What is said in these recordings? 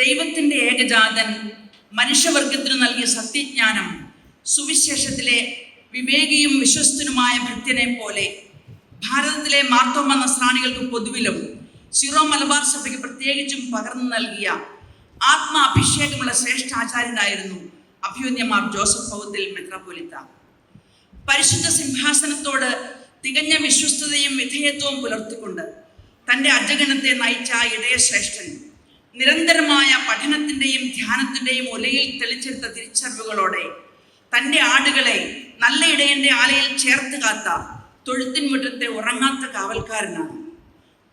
ദൈവത്തിന്റെ ഏകജാതൻ മനുഷ്യവർഗത്തിന് നൽകിയ സത്യജ്ഞാനം സുവിശേഷത്തിലെ വിവേകിയും വിശ്വസ്തനുമായ ഭക്തനെ പോലെ ഭാരതത്തിലെ മാർത്തോമ നസ്രാണികൾക്ക് പൊതുവിലും സിറോ മലബാർ സഭയ്ക്ക് പ്രത്യേകിച്ചും പകർന്നു നൽകിയ ആത്മാഭിഷേകമുള്ള ശ്രേഷ്ഠ ആചാര്യനായിരുന്നു അഭ്യുന്യമാർ ജോസഫ് പൗത്തിൽ മെത്രാപോലിത്ത പരിശുദ്ധ സിംഹാസനത്തോട് തികഞ്ഞ വിശ്വസ്തതയും വിധേയത്വവും പുലർത്തിക്കൊണ്ട് തന്റെ അജഗണത്തെ നയിച്ച ഇടയശ്രേഷ്ഠൻ നിരന്തരമായ പഠനത്തിന്റെയും ധ്യാനത്തിന്റെയും ഒലയിൽ തെളിച്ചെടുത്ത തിരിച്ചറിവുകളോടെ തന്റെ ആടുകളെ നല്ല ഇടയന്റെ ആലയിൽ ചേർത്ത് കാത്ത തൊഴുത്തിൻ മുറ്റത്തെ ഉറങ്ങാത്ത കാവൽക്കാരനാണ്.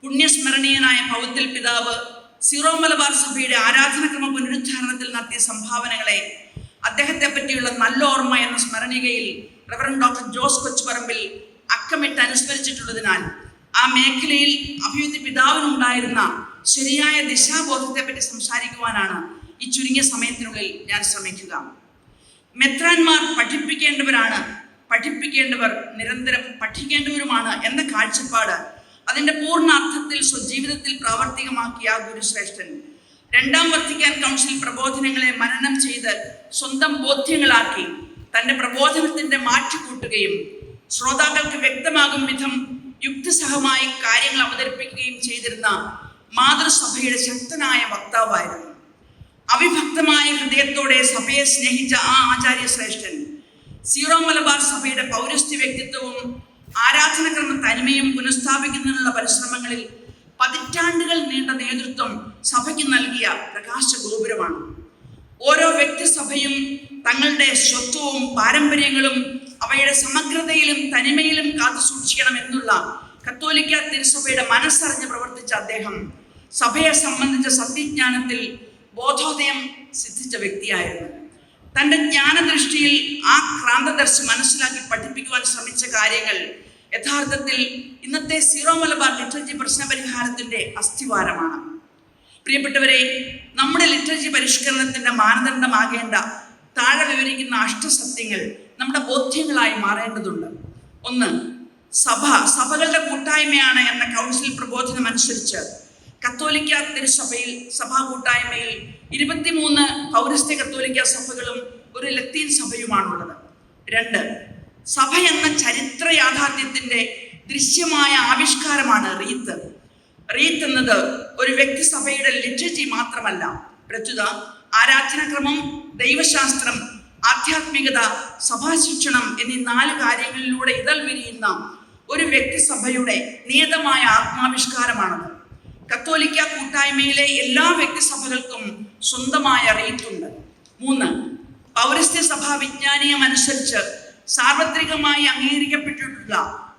പുണ്യസ്മരണീയനായ പൗത്തിൽ പിതാവ് സീറോ മലബാർ സഭയുടെ ആരാധനക്രമ പുനരുദ്ധാരണത്തിൽ നടത്തിയ സംഭാവനകളെ അദ്ദേഹത്തെ പറ്റിയുള്ള നല്ല ഓർമ്മ എന്ന സ്മരണികയിൽ റവറൻ ഡോക്ടർ ജോസ് കൊച്ചുപറമ്പിൽ അക്കമിട്ട് അനുസ്മരിച്ചിട്ടുള്ളതിനാൽ ആ മേഖലയിൽ അഭിവൃദ്ധി പിതാവിനുണ്ടായിരുന്ന ശരിയായ ദിശാബോധത്തെ പറ്റി സംസാരിക്കുവാനാണ് ഈ ചുരുങ്ങിയ സമയത്തിനുള്ളിൽ ഞാൻ ശ്രമിക്കുക. മെത്രാന്മാർ പഠിപ്പിക്കേണ്ടവരാണ്. പഠിപ്പിക്കേണ്ടവർ നിരന്തരം പഠിക്കേണ്ടവരുമാണ് എന്ന കാഴ്ചപ്പാട് അതിന്റെ പൂർണ അർത്ഥത്തിൽ സ്വജീവിതത്തിൽ പ്രാവർത്തികമാക്കിയ ഗുരുശ്രേഷ്ഠൻ. രണ്ടാം വത്തിക്കാൻ കൗൺസിൽ പ്രബോധനങ്ങളെ മനനം ചെയ്ത് സ്വന്തം ബോധ്യങ്ങളാക്കി തന്റെ പ്രബോധനത്തിന്റെ മാറ്റിക്കൂട്ടുകയും ശ്രോതാക്കൾക്ക് വ്യക്തമാകും വിധം യുക്തിസഹമായി കാര്യങ്ങൾ അവതരിപ്പിക്കുകയും ചെയ്തിരുന്ന മാതൃസഭയുടെ ശക്തനായ വക്താവായിരുന്നു. അവിഭക്തമായ ഹൃദയത്തോടെ സഭയെ സ്നേഹിച്ച ആ ആചാര്യ ശ്രേഷ്ഠൻ സീറോ മലബാർ സഭയുടെ പൗരസ്ത്യ വ്യക്തിത്വവും ആരാധനക്രമ തനിമയും പുനഃസ്ഥാപിക്കുന്നതിനുള്ള പരിശ്രമങ്ങളിൽ പതിറ്റാണ്ടുകൾ നീണ്ട നേതൃത്വം സഭയ്ക്ക് നൽകിയ പ്രകാശ ഗോപുരമാണ്. ഓരോ വ്യക്തിസഭയും തങ്ങളുടെ സ്വത്വവും പാരമ്പര്യങ്ങളും അവയുടെ സമഗ്രതയിലും തനിമയിലും കാത്തുസൂക്ഷിക്കണം സൂക്ഷിക്കണമെന്നുള്ള കത്തോലിക്ക തിരുസഭയുടെ മനസ്സറിഞ്ഞ് പ്രവർത്തിച്ച അദ്ദേഹം സഭയെ സംബന്ധിച്ച സത്യജ്ഞാനത്തിൽ ബോധോദയം സിദ്ധിച്ച വ്യക്തിയായിരുന്നു. തന്റെ ജ്ഞാനദൃഷ്ടിയിൽ ആ ക്രാന്തദർശി മനസ്സിലാക്കി പഠിപ്പിക്കുവാൻ ശ്രമിച്ച കാര്യങ്ങൾ യഥാർത്ഥത്തിൽ ഇന്നത്തെ സീറോ മലബാർ ലിറ്ററേച്ചർ പ്രശ്നപരിഹാരത്തിന്റെ അസ്ഥിവാരമാണ്. പ്രിയപ്പെട്ടവരെ നമ്മുടെ ലിറ്ററേച്ചർ പരിഷ്കരണത്തിന്റെ മാനദണ്ഡമാകേണ്ട താഴെ വിവരിക്കുന്ന അഷ്ടസത്യങ്ങൾ നമ്മുടെ ബോധ്യങ്ങളായി മാറേണ്ടതുണ്ട്. ഒന്ന് സഭ സഭകളുടെ കൂട്ടായ്മയാണ് എന്ന കൗൺസിൽ പ്രബോധനം അനുസരിച്ച് കത്തോലിക്ക തിരുസഭയിൽ സഭാ കൂട്ടായ്മയിൽ ഇരുപത്തിമൂന്ന് പൗരസ്ത്യ കത്തോലിക്ക സഭകളും ഒരു ലത്തീൻ സഭയുമാണുള്ളത്. രണ്ട് സഭ എന്ന ചരിത്ര യാഥാർത്ഥ്യത്തിന്റെ ദൃശ്യമായ ആവിഷ്കാരമാണ് റീത്ത്. റീത്ത് എന്നത് ഒരു വ്യക്തി സഭയുടെ ലിറ്റർജി മാത്രമല്ല. പ്രത്യുത ആരാധനക്രമം ദൈവശാസ്ത്രം ആധ്യാത്മികത സഭാശിക്ഷണം എന്നീ നാല് കാര്യങ്ങളിലൂടെ ഇതൾ വിരിയുന്ന ഒരു വ്യക്തിസഭയുടെ നിയതമായ ആത്മാവിഷ്കാരമാണത്. കത്തോലിക്ക കൂട്ടായ്മയിലെ എല്ലാ വ്യക്തിസഭകൾക്കും സ്വന്തമായ റീത്തുണ്ട് മൂന്ന് പൗരസ്ത്യ സഭാ വിജ്ഞാനീയം അനുസരിച്ച് സാർവത്രികമായി അംഗീകരിക്കപ്പെട്ടിട്ടുള്ള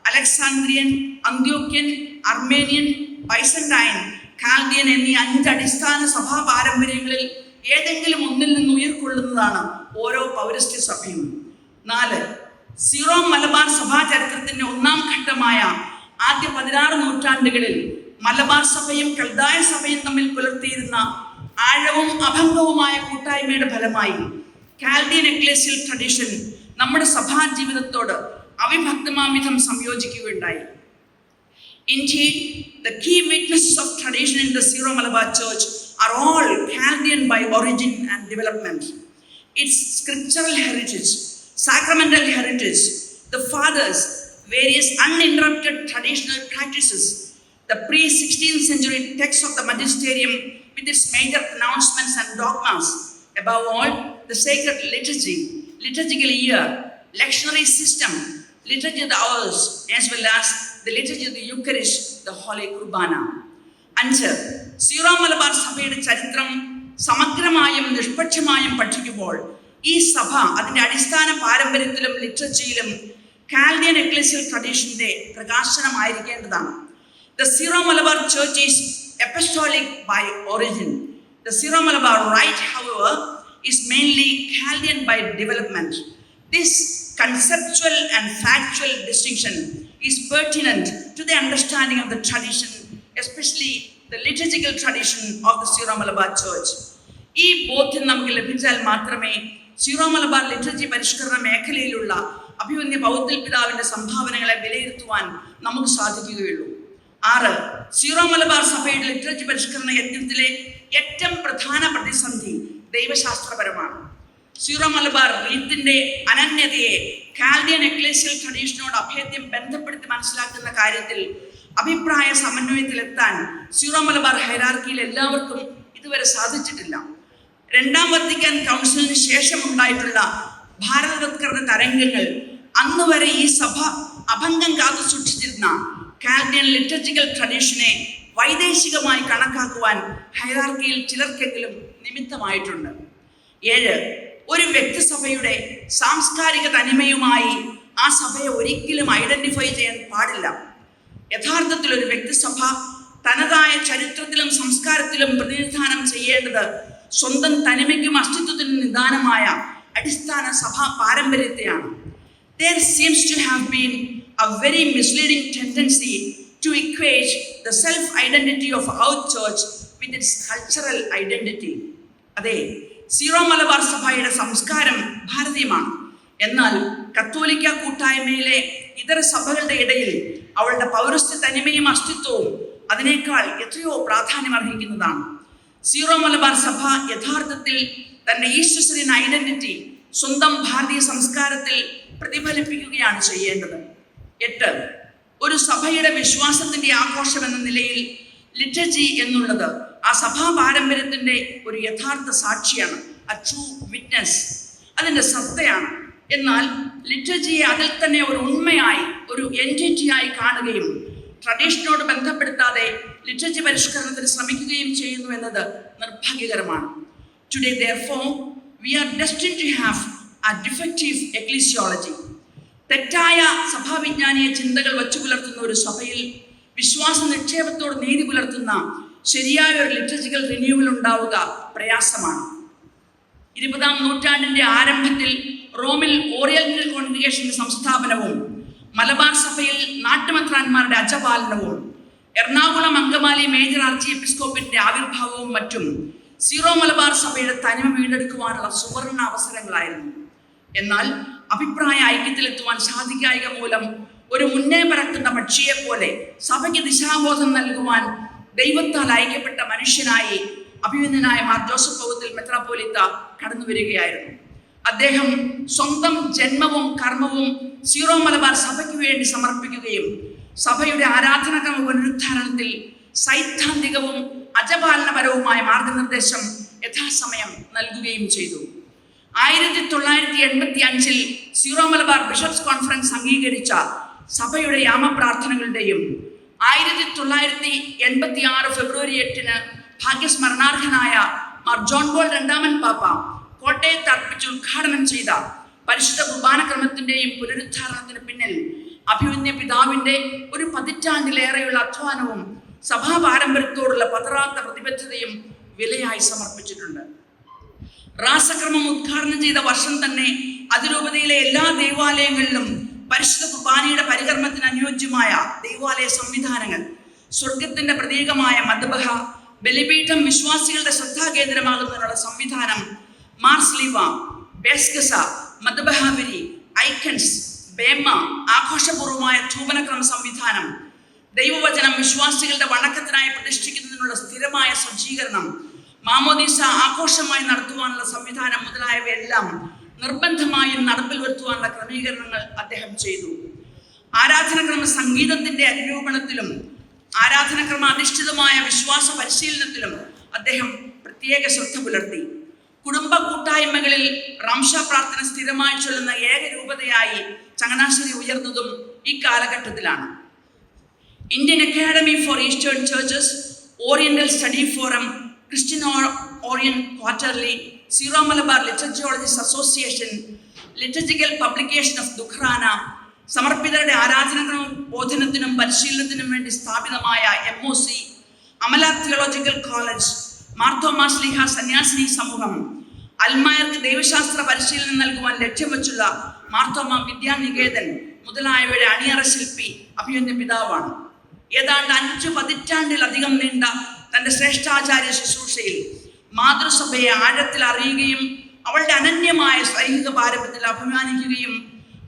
Alexandrian Antiochian Armenian Byzantine Chaldean എന്നീ അഞ്ച് അടിസ്ഥാന സഭാ പാരമ്പര്യങ്ങളിൽ ഏതെങ്കിലും ഒന്നിൽ നിന്ന് ഉയർക്കൊള്ളുന്നതാണ് ഓരോ പൗരസ്ത്യ സഭയും. നാല് സീറോ മലബാർ സഭാ ചരിത്രത്തിന്റെ ഒന്നാം ഘട്ടമായ ആദ്യ പതിനാറ് നൂറ്റാണ്ടുകളിൽ മലബാർ സഭയും കൽദായ സഭയും തമ്മിൽ പുലർത്തിയിരുന്ന ആഴവും അഭംഗവുമായ കൂട്ടായ്മയുടെ ഫലമായി കാൽഡിയൻ എക്ലേസിയൽ ട്രഡീഷൻ നമ്മുടെ സഭാ ജീവിതത്തോട് അവിഭക്തമാവിധം സംയോജിക്കുകയുണ്ടായി. Indeed, the key witnesses of tradition sacramental heritage, the fathers, various uninterrupted traditional practices, the pre 16th century text of the magisterium with its major pronouncements and dogmas, above all, the sacred liturgy, liturgical year, lectionary system, liturgy of the hours, as well as the liturgy of the Eucharist, the Holy Kurbana. അഞ്ച് zero Malabar സഭയുടെ ചരിത്രം സമഗ്രമായും നിഷ്പക്ഷമായും പഠിക്കുമ്പോൾ ഈ സഭ അതിന്റെ അടിസ്ഥാന പാരമ്പര്യത്തിലും ലിറ്ററേച്ചറിയിലും കാൽഡിയൻ എക്ലേസിയൽ ട്രഡീഷന്റെ പ്രകാശനമായിരിക്കേണ്ടതാണ് the Syro Malabar church is apostolic by origin the Syro Malabar rite our is mainly Chaldean by development. This conceptual and factual distinction is pertinent to the understanding of the tradition, especially the liturgical tradition of the Syro Malabar Church. ഈ ബോധ്യം നമുക്ക് ലഭിച്ചാൽ മാത്രമേ zero Malabar literature പരിഷ്കരണ മേഖലയിലുള്ള അഭിമന്യ ബൗദ്ധ പിതാവിന്റെ സംഭാവനകളെ വിലയിരുത്തുവാൻ നമുക്ക് സാധിക്കുകയുള്ളൂ ആറ് സീറോ മലബാർ സഭയുടെ ലിറ്ററേച്ചർ പരിഷ്കരണ യജ്ഞത്തിലെ ഏറ്റവും പ്രധാന പ്രതിസന്ധി ദൈവശാസ്ത്രപരമാണ് സീറോ മലബാർ റീത്തിന്റെ അനന്യതയെ കാൽഡിയൻ എക്ലേസിയൽ ട്രഡീഷനോട് അഭേദ്യം ബന്ധപ്പെടുത്തി മനസ്സിലാക്കുന്ന കാര്യത്തിൽ അഭിപ്രായ സമന്വയത്തിലെത്താൻ സീറോ മലബാർ ഹൈറാർക്കിയിൽ എല്ലാവർക്കും ഇതുവരെ സാധിച്ചിട്ടില്ല. രണ്ടാം വത്തിക്കാൻ കൗൺസിലിന് ശേഷം ഉണ്ടായിട്ടുള്ള ഭാരതവത്കരണ തരംഗങ്ങൾ. അന്ന് വരെ ഈ സഭ അഭംഗം കാത്തു സൂക്ഷിച്ചിരുന്ന കാൽഡിയൻ ലിറ്റർജിക്കൽ ട്രഡീഷനെ വൈദേശികമായി കണക്കാക്കുവാൻ ഹൈറാർക്കിയിൽ ചിലർക്കെങ്കിലും നിമിത്തമായിട്ടുണ്ട്. ഏഴ് ഒരു വ്യക്തിസഭയുടെ സാംസ്കാരിക തനിമയുമായി ആ സഭയെ ഒരിക്കലും ഐഡന്റിഫൈ ചെയ്യാൻ പാടില്ല. യഥാർത്ഥത്തിൽ ഒരു വ്യക്തിസഭ തനതായ ചരിത്രത്തിലും സംസ്കാരത്തിലും പ്രതിനിധാനം ചെയ്യേണ്ടത് സ്വന്തം തനിമയ്ക്കും അസ്തിത്വത്തിനും നിദാനമായ അടിസ്ഥാന സഭാ പാരമ്പര്യത്തെയാണ്. There seems to have been a very misleading tendency to equate the self identity of our church with its cultural identity. അതെ സീറോ മലബാർ സഭയുടെ സംസ്കാരം ഭാരതീയമാണ്. എന്നാൽ കത്തോലിക്ക കൂട്ടായ്മയിലെ ഇതര സഭകളുടെ ഇടയിൽ അവളുടെ പൗരസ്ത്യ തനിമയും അസ്തിത്വവും അതിനേക്കാൾ എത്രയോ പ്രാധാന്യം അർഹിക്കുന്നതാണ് സീറോ മലബാർ സഭ യഥാർത്ഥത്തിൽ തന്റെ ഈശ്വരൻ ഐഡന്റിറ്റി സ്വന്തം ഭാരതീയ സംസ്കാരത്തിൽ പ്രതിഫലിപ്പിക്കുകയാണ് ചെയ്യേണ്ടത്. എട്ട് ഒരു സഭയുടെ വിശ്വാസത്തിന്റെ ആഘോഷം എന്ന നിലയിൽ ലിറ്റജി എന്നുള്ളത് ആ സഭാ പാരമ്പര്യത്തിന്റെ ഒരു യഥാർത്ഥ സാക്ഷിയാണ് അ ട്രൂ വിറ്റ്നസ് അതിന്റെ സത്തയാണ് എന്നാൽ ലിറ്റജിയെ അതിൽ തന്നെ ഒരു ഉണ്മയായി ഒരു എന്റിറ്റിയായി കാണുകയും ട്രഡീഷനോട് ബന്ധപ്പെടുത്താതെ ലിറ്ററേച്ചർ പരിഷ്കരണത്തിന് ശ്രമിക്കുകയും ചെയ്യുന്നു എന്നത് നിർഭാഗ്യകരമാണ്. Today therefore we are destined to have a defective ecclesiology തെറ്റായ സഭാവിജ്ഞാനീയ ചിന്തകൾ വച്ചു പുലർത്തുന്ന ഒരു സഭയിൽ വിശ്വാസ നിക്ഷേപത്തോട് നീതി പുലർത്തുന്ന ശരിയായ ഒരു ലിറ്റർജിക്കൽ റിന്യൂവൽ ഉണ്ടാവുക പ്രയാസമാണ്. ഇരുപതാം നൂറ്റാണ്ടിന്റെ ആരംഭത്തിൽ റോമിൽ ഓറിയന്റൽ കോൺഗ്രിഗേഷന്റെ സംസ്ഥാപനവും മലബാർ സഭയിൽ നാട്ടുമന്ത്രാന്മാരുടെ അജപാലനവും എറണാകുളം അങ്കമാലി മേജർ ആർച്ചി എപ്പിസ്കോപ്പിന്റെ ആവിർഭാവവും മറ്റും സീറോ മലബാർ സഭയുടെ തനിമ വീണ്ടെടുക്കുവാനുള്ള സുവർണ അവസരങ്ങളായിരുന്നു. എന്നാൽ അഭിപ്രായ ഐക്യത്തിലെത്തുവാൻ സാധിക്കായിക മൂലം ഒരു മുന്നേ പറക്കുന്ന പക്ഷിയെ പോലെ സഭയ്ക്ക് ദിശാബോധം നൽകുവാൻ ദൈവത്താൽ അയക്കപ്പെട്ട മനുഷ്യനായി അഭിമന്യനായ മാർ ജോസഫ് പൗത്തിൽ മെത്രാപോലിത്ത കടന്നു വരികയായിരുന്നു അദ്ദേഹം സ്വന്തം ജന്മവും കർമ്മവും സീറോ മലബാർ സഭയ്ക്ക് വേണ്ടി സമർപ്പിക്കുകയും സഭയുടെ ആരാധനക്രമ പുനരുദ്ധാരണത്തിൽ സൈദ്ധാന്തികവും അജപാലനപരവുമായ മാർഗനിർദ്ദേശം യഥാസമയം നൽകുകയും ചെയ്തു. ആയിരത്തി തൊള്ളായിരത്തി എൺപത്തി അഞ്ചിൽ സീറോ മലബാർ ബിഷപ്സ് കോൺഫറൻസ് അംഗീകരിച്ച സഭയുടെ യാമപ്രാർത്ഥനകളുടെയും ആയിരത്തി തൊള്ളായിരത്തി എൺപത്തി ആറ് ഫെബ്രുവരി എട്ടിന് ഭാഗ്യസ്മരണാർഹനായ മാർ ജോൺ ബോൾ രണ്ടാമൻ പാപ്പ കോട്ടയത്ത് അർപ്പിച്ച് ഉദ്ഘാടനം ചെയ്ത പരിശുദ്ധ കുർബാന ക്രമത്തിന്റെയും പുനരുദ്ധാരണത്തിന് പിന്നിൽ അഭിമന്യ പിതാവിന്റെ ഒരു പതിറ്റാണ്ടിലേറെയുള്ള അധ്വാനവും സഭാ പാരമ്പര്യത്തോടുള്ള പതറാത്ത പ്രതിബദ്ധതയും വിലയായി സമർപ്പിച്ചിട്ടുണ്ട്. റാസക്രമം ഉദ്ഘാടനം ചെയ്ത വർഷം തന്നെ അതിരൂപതയിലെ എല്ലാ ദേവാലയങ്ങളിലും പരിശുദ്ധ കുർബാനയുടെ പരികർമ്മത്തിന് അനുയോജ്യമായ ദേവാലയ സംവിധാനങ്ങൾ സ്വർഗത്തിന്റെ പ്രതീകമായ മദ്ബഹ ബലിപീഠം വിശ്വാസികളുടെ ശ്രദ്ധാകേന്ദ്രമാകുന്നതിനുള്ള സംവിധാനം മാർസ്ലിവ ബേസ്കസ മദ്ബഹാബരി ഐക്കൺസ് ബേമ ആഘോഷപൂർവമായ ധൂപനക്രമ സംവിധാനം ദൈവവചനം വിശ്വാസികളുടെ വണക്കത്തിനായി പ്രതിഷ്ഠിക്കുന്നതിനുള്ള സ്ഥിരമായ സജ്ജീകരണം മാമോദീസ ആഘോഷമായി നടത്തുവാനുള്ള സംവിധാനം മുതലായവയെല്ലാം നിർബന്ധമായും നടപ്പിൽ വരുത്തുവാനുള്ള ക്രമീകരണങ്ങൾ അദ്ദേഹം ചെയ്തു. ആരാധനക്രമ സംഗീതത്തിന്റെ അനുരൂപണത്തിലും ആരാധനക്രമ അധിഷ്ഠിതമായ വിശ്വാസ പരിശീലനത്തിലും അദ്ദേഹം പ്രത്യേക ശ്രദ്ധ പുലർത്തി. കുടുംബ കൂട്ടായ്മകളിൽ റംഷ പ്രാർത്ഥന സ്ഥിരമായി ചൊല്ലുന്ന ഏകരൂപതയായി ചങ്ങനാശ്ശേരി ഉയർന്നതും ഈ കാലഘട്ടത്തിലാണ്. Indian academy for eastern churches oriental study forum Christian orient quarterly Syro Malabar liturgiologist association liturgical publication of Dukhrana സമർപ്പിതരുടെ ആരാധനകളും ബോധനത്തിനും പരിശീലനത്തിനും വേണ്ടി സ്ഥാപിതമായ M O C Amala theological college Mar Thoma Sliha സന്യാസിനി സമൂഹം അൽമായർക്ക് ദൈവശാസ്ത്ര പരിശീലനം നൽകുവാൻ ലക്ഷ്യം വെച്ചുള്ള മാർത്തോമ വിദ്യാനികേതൻ മുതലായവയുടെ അണിയറ ശില്പി അഭിമന്യ പിതാവാണ്. ഏതാണ്ട് അഞ്ചു പതിറ്റാണ്ടിലധികം നീണ്ട തന്റെ ശ്രേഷ്ഠാചാര്യ ശുശ്രൂഷയിൽ മാതൃസഭയെ ആഴത്തിൽ അറിയുകയും അവളുടെ അനന്യമായ സൈനിക പാരമ്പര്യത്തിൽ അഭിമാനിക്കുകയും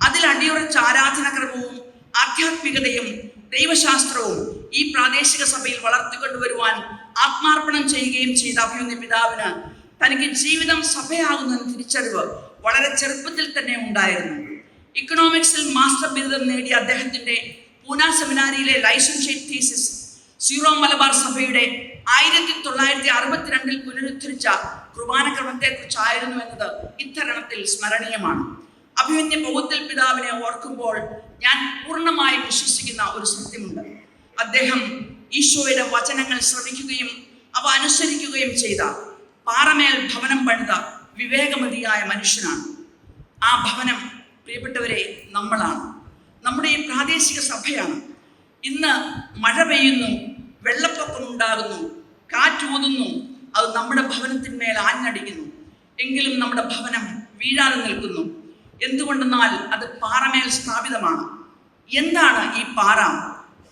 അതിൽ അടിയുറച്ച ആരാധനാക്രമവും ആധ്യാത്മികതയും ദൈവശാസ്ത്രവും ഈ പ്രാദേശിക സഭയിൽ വളർത്തിക്കൊണ്ടുവരുവാൻ ആത്മാർപ്പണം ചെയ്യുകയും ചെയ്ത അഭിമന്യ പിതാവിന് തനിക്ക് ജീവിതം സഭയാകുന്ന തിരിച്ചറിവ് വളരെ ചെറുപ്പത്തിൽ തന്നെ ഉണ്ടായിരുന്നു. ഇക്കണോമിക്സിൽ മാസ്റ്റർ ബിരുദം നേടിയ അദ്ദേഹത്തിന്റെ പൂന സെമിനാരിയിലെ ലൈസൻഷ്യേറ്റ് തീസിസ് സീറോ മലബാർ സഭയുടെ ആയിരത്തി തൊള്ളായിരത്തി അറുപത്തിരണ്ടിൽ പുനരുദ്ധരിച്ച കുർബാന ക്രമത്തെക്കുറിച്ചായിരുന്നു എന്നത് ഇത്തരണത്തിൽ സ്മരണീയമാണ്. അഭിമന്യ പൗത്തിൽ പിതാവിനെ ഓർക്കുമ്പോൾ ഞാൻ പൂർണമായി വിശ്വസിക്കുന്ന ഒരു സത്യമുണ്ട്. അദ്ദേഹം ഈശോയുടെ വചനങ്ങൾ ശ്രമിക്കുകയും അവ അനുസരിക്കുകയും ചെയ്ത പാറമേൽ ഭവനം പണിത വിവേകമതിയായ മനുഷ്യനാണ്. ആ ഭവനം പ്രിയപ്പെട്ടവരെ നമ്മളാണ്. നമ്മുടെ ഈ പ്രാദേശിക സഭയാണ്. ഇന്ന് മഴ പെയ്യുന്നു വെള്ളപ്പൊക്കം ഉണ്ടാകുന്നു കാറ്റൂതുന്നു അത് നമ്മുടെ ഭവനത്തിന്മേൽ ആഞ്ഞടിക്കുന്നു. എങ്കിലും നമ്മുടെ ഭവനം വീഴാതെ നിൽക്കുന്നു. എന്തുകൊണ്ടെന്നാൽ അത് പാറമേൽ സ്ഥാപിതമാണ്. എന്താണ് ഈ പാറ?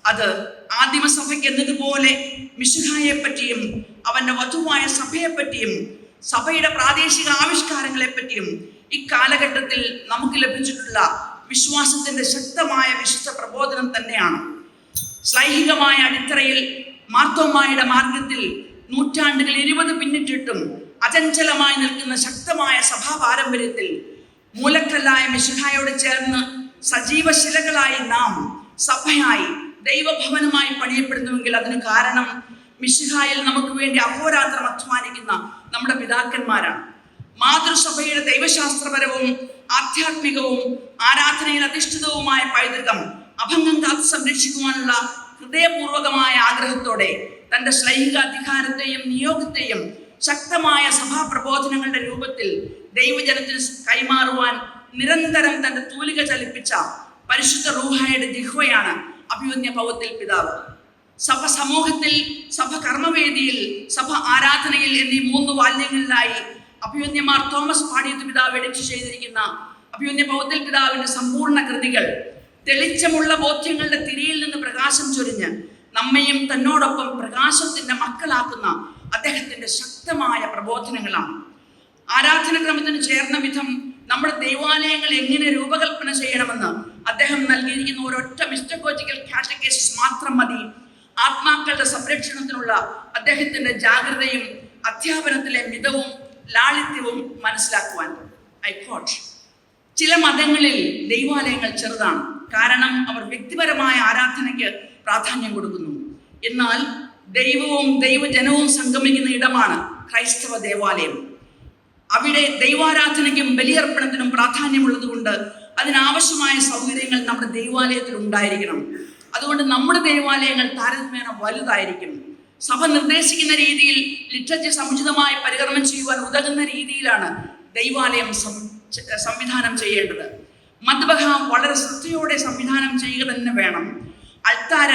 അത് ആദിമസഭയ്ക്ക് എന്നതുപോലെ മിശുഹായെ പറ്റിയും അവന്റെ വധുവായ സഭയെ പറ്റിയും സഭയുടെ പ്രാദേശിക ആവിഷ്കാരങ്ങളെ പറ്റിയും ഇക്കാലഘട്ടത്തിൽ നമുക്ക് ലഭിച്ചിട്ടുള്ള വിശ്വാസത്തിന്റെ ശക്തമായ വിശുദ്ധ പ്രബോധനം തന്നെയാണ്. ശ്ലൈഹികമായ അടിത്തറയിൽ മാർത്തോമായുടെ മാർഗത്തിൽ നൂറ്റാണ്ടുകൾ ഇരുപത് പിന്നിട്ടിട്ടും അചഞ്ചലമായി നിൽക്കുന്ന ശക്തമായ സഭാ പാരമ്പര്യത്തിൽ മൂലക്കല്ലായ മിശിഹായോട് ചേർന്ന് സജീവ ശിലകളായി നാം സഭയായി ദൈവഭവനമായി പണിയപ്പെടുന്നുവെങ്കിൽ അതിന് കാരണം മിശിഹായിൽ നമുക്ക് വേണ്ടി അഹോരാത്രം അധ്വാനിക്കുന്ന നമ്മുടെ പിതാക്കന്മാരാണ്. മാതൃസഭയുടെ ദൈവശാസ്ത്രപരവും ആധ്യാത്മികവും ആരാധനയിൽ അധിഷ്ഠിതവുമായ പൈതൃകം അഭംഗം കാത്തു സംരക്ഷിക്കുവാനുള്ള ഹൃദയപൂർവകമായ ആഗ്രഹത്തോടെ തന്റെ ശ്ലൈഹിക അധികാരത്തെയും നിയോഗത്തെയും ശക്തമായ സഭാപ്രബോധനങ്ങളുടെ രൂപത്തിൽ ദൈവജനത്തിന് കൈമാറുവാൻ നിരന്തരം തന്റെ തൂലിക ചലിപ്പിച്ച പരിശുദ്ധ റൂഹായുടെ ജിഹ്വയാണ് അഭിമന്യ പൗത്തിൽ പിതാവ്. സഭ സമൂഹത്തിൽ സഭ കർമ്മവേദിയിൽ സഭ ആരാധനയിൽ എന്നീ മൂന്ന് വാല്യങ്ങളിലായി അഭിമന്യമാർ തോമസ് പാടിയത്ത് പിതാവ് എഡിറ്റ് ചെയ്തിരിക്കുന്ന അഭിമന്യ ബൗദ്ധൽ പിതാവിന്റെ സമ്പൂർണ കൃതികൾ തെളിച്ചമുള്ള ബോധ്യങ്ങളുടെ തിരിയിൽ നിന്ന് പ്രകാശം ചൊരിഞ്ഞ് നമ്മയും തന്നോടൊപ്പം പ്രകാശത്തിന്റെ മക്കളാക്കുന്ന അദ്ദേഹത്തിന്റെ ശക്തമായ പ്രബോധനങ്ങളാണ്. ആരാധനക്രമത്തിന് ചേർന്ന വിധം നമ്മുടെ ദൈവാലയങ്ങൾ എങ്ങനെ രൂപകൽപ്പന ചെയ്യണമെന്ന് അദ്ദേഹം നൽകിയിരിക്കുന്ന ഒരൊറ്റ മിസ്റ്റക്കോജിക്കൽ കാറ്റഗേസ് മാത്രം മതി. ആത്മാക്കളുടെ സംരക്ഷണത്തിനുള്ള അദ്ദേഹത്തിന്റെ ജാഗ്രതയും അധ്യാപനത്തിലെ മിതവും ലാളിത്യവും മനസ്സിലാക്കുവാൻ ഐ കോട്ട് ചില മതങ്ങളിൽ ദൈവാലയങ്ങൾ ചെറുതാണ്. കാരണം അവർ വ്യക്തിപരമായ ആരാധനയ്ക്ക് പ്രാധാന്യം കൊടുക്കുന്നു. എന്നാൽ ദൈവവും ദൈവജനവും സംഗമിക്കുന്ന ഇടമാണ് ക്രൈസ്തവ ദേവാലയം. അവിടെ ദൈവാരാധനയ്ക്കും ബലിയർപ്പണത്തിനും പ്രാധാന്യമുള്ളതുകൊണ്ട് അതിനാവശ്യമായ സൗകര്യങ്ങൾ നമ്മുടെ ദൈവാലയത്തിൽ ഉണ്ടായിരിക്കണം. അതുകൊണ്ട് നമ്മുടെ ദേവാലയങ്ങൾ താരതമ്യേന വലുതായിരിക്കും. സഭ നിർദ്ദേശിക്കുന്ന രീതിയിൽ ലിറ്ററേച്ചർ സമുചിതമായി പരികർമ്മം ചെയ്യുവാൻ ഉതകുന്ന രീതിയിലാണ് ദൈവാലയം സംവിധാനം ചെയ്യേണ്ടത്. മദ്ബഹ വളരെ ശ്രദ്ധയോടെ സംവിധാനം ചെയ്യുക തന്നെ വേണം. അൾത്താര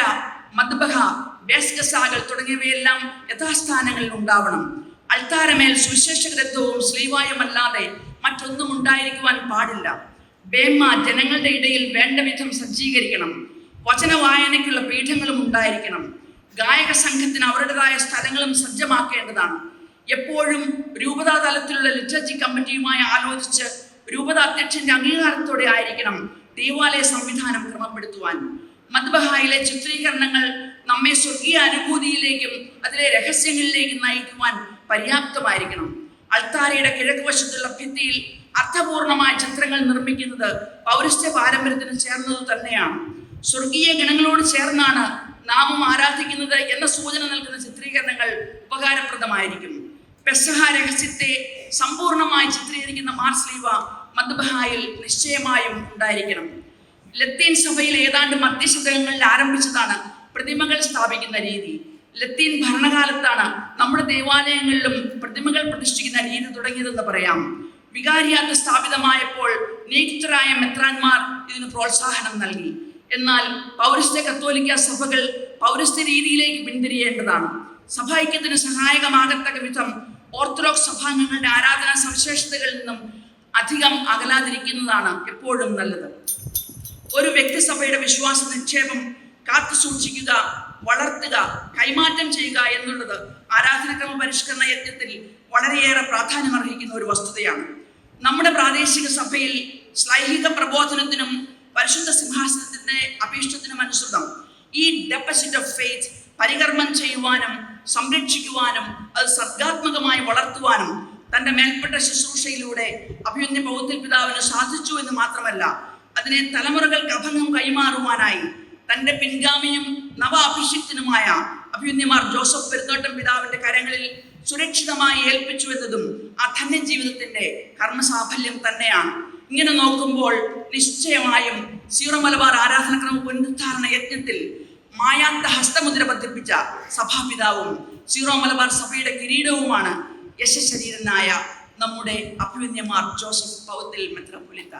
മദ്ബഹ ബേസ്കസാകൾ തുടങ്ങിയവയെല്ലാം യഥാസ്ഥാനങ്ങളിൽ ഉണ്ടാവണം. അൾത്താരമേൽ സുവിശേഷ ഗ്രന്ഥവും ശ്രീവായുമല്ലാതെ മറ്റൊന്നും ഉണ്ടായിരിക്കുവാൻ പാടില്ല. ബേമ്മ ജനങ്ങളുടെ ഇടയിൽ വേണ്ട വിധം സജ്ജീകരിക്കണം. വചന വായനയ്ക്കുള്ള പീഠങ്ങളും ഉണ്ടായിരിക്കണം. ഗായക സംഘത്തിന് അവരുടേതായ സ്ഥലങ്ങളും സജ്ജമാക്കേണ്ടതാണ്. എപ്പോഴും രൂപതാ തലത്തിലുള്ള ലിറ്ററേച്ചർ കമ്മിറ്റിയുമായി ആലോചിച്ച് രൂപതാ അധ്യക്ഷന്റെ അംഗീകാരത്തോടെ ആയിരിക്കണം ദേവാലയ സംവിധാനം ക്രമപ്പെടുത്തുവാൻ. മദ്ബഹായിലെ ചിത്രീകരണങ്ങൾ നമ്മെ സ്വർഗീയ അനുഭൂതിയിലേക്കും അതിലെ രഹസ്യങ്ങളിലേക്കും നയിക്കുവാൻ പര്യാപ്തമായിരിക്കണം. അൾത്താരയുടെ കിഴക്ക് വശത്തുള്ള ഭിത്തിയിൽ അർത്ഥപൂർണമായ ചിത്രങ്ങൾ നിർമ്മിക്കുന്നത് പൗരസ്ത്യ പാരമ്പര്യത്തിന് ചേർന്നത് തന്നെയാണ്. സ്വർഗീയ ഗണങ്ങളോട് ചേർന്നാണ് നാമം ആരാധിക്കുന്നത് എന്ന സൂചന നൽകുന്ന ചിത്രീകരണങ്ങൾ ഉപകാരപ്രദമായിരിക്കും. പെസഹ രഹസ്യത്തെ സമ്പൂർണമായി ചിത്രീകരിക്കുന്ന മാർസ്ലീവ മദ്ബഹായിൽ നിശ്ചയമായും ഉണ്ടായിരിക്കണം. ലത്തീൻ സഭയിൽ ഏതാണ്ട് മധ്യശതകങ്ങളിൽ ആരംഭിച്ചതാണ് പ്രതിമകൾ സ്ഥാപിക്കുന്ന രീതി. ലത്തീൻ ഭരണകാലത്താണ് നമ്മുടെ ദേവാലയങ്ങളിലും പ്രതിമകൾ പ്രതിഷ്ഠിക്കുന്ന രീതി തുടങ്ങിയതെന്ന് പറയാം. വികാരിയാത്ത സ്ഥാപിതമായപ്പോൾ നിയുക്തരായ മെത്രാന്മാർ ഇതിന് പ്രോത്സാഹനം നൽകി. എന്നാൽ പൗരസ്ത്യ കത്തോലിക്ക സഭകൾ പൗരസ്ത്യ രീതിയിലേക്ക് പിന്തിരിയേണ്ടതാണ്. സഭൈക്യത്തിന് സഹായകമാകത്തക്ക വിധം ഓർത്തഡോക്സ് സഭാംഗങ്ങളുടെ ആരാധനാ സവിശേഷതകളിൽ നിന്നും അധികം അകലാതിരിക്കുന്നതാണ് എപ്പോഴും നല്ലത്. ഒരു വ്യക്തിസഭയുടെ വിശ്വാസ നിക്ഷേപം കാത്തു സൂക്ഷിക്കുക വളർത്തുക കൈമാറ്റം ചെയ്യുക എന്നുള്ളത് ആരാധനക്രമ പരിഷ്കരണ യജ്ഞത്തിൽ വളരെയേറെ പ്രാധാന്യമർഹിക്കുന്ന ഒരു വസ്തുതയാണ്. നമ്മുടെ പ്രാദേശിക സഭയിൽ സ്ലൈഹിക പ്രബോധനത്തിനും പരിശുദ്ധ സിംഹാസനത്തിന്റെ അഭീഷ്ടത്തിനും അനുസൃതം ഈ ഡെപ്പസിറ്റ് ഓഫ് ഫെയ്ത്ത് പരികർമ്മം ചെയ്യുവാനും സംരക്ഷിക്കുവാനും അത് സർഗാത്മകമായി വളർത്തുവാനും തന്റെ മേൽപ്പെട്ട ശുശ്രൂഷയിലൂടെ അഭിയുന്ന പൗത്തിൽ പിതാവിന് സാധിച്ചു എന്ന് മാത്രമല്ല അതിനെ തലമുറകൾക്ക് അഭംഗം കൈമാറുവാനായി തന്റെ പിൻഗാമിയും നവ അഭിഷിക്തനുമായ അഭിമന്യമാർ ജോസഫ് പെരുത്തോട്ടം പിതാവിന്റെ കരങ്ങളിൽ സുരക്ഷിതമായി ഏൽപ്പിച്ചു എന്നതും ആ ധന്യജീവിതത്തിന്റെ കർമ്മസാഫല്യം തന്നെയാണ്. ഇങ്ങനെ നോക്കുമ്പോൾ നിശ്ചയമായും സീറോ മലബാർ ആരാധനക്രമ പുനരുദ്ധാരണ യജ്ഞത്തിൽ മായാത്ത ഹസ്തമുദ്ര പതിപ്പിച്ച സഭാപിതാവും സീറോ മലബാർ സഭയുടെ കിരീടവുമാണ് യശശരീരനായ നമ്മുടെ അഭിമന്യമാർ ജോസഫ് പൗത്തിൽ മെത്രോപൊലിത്ത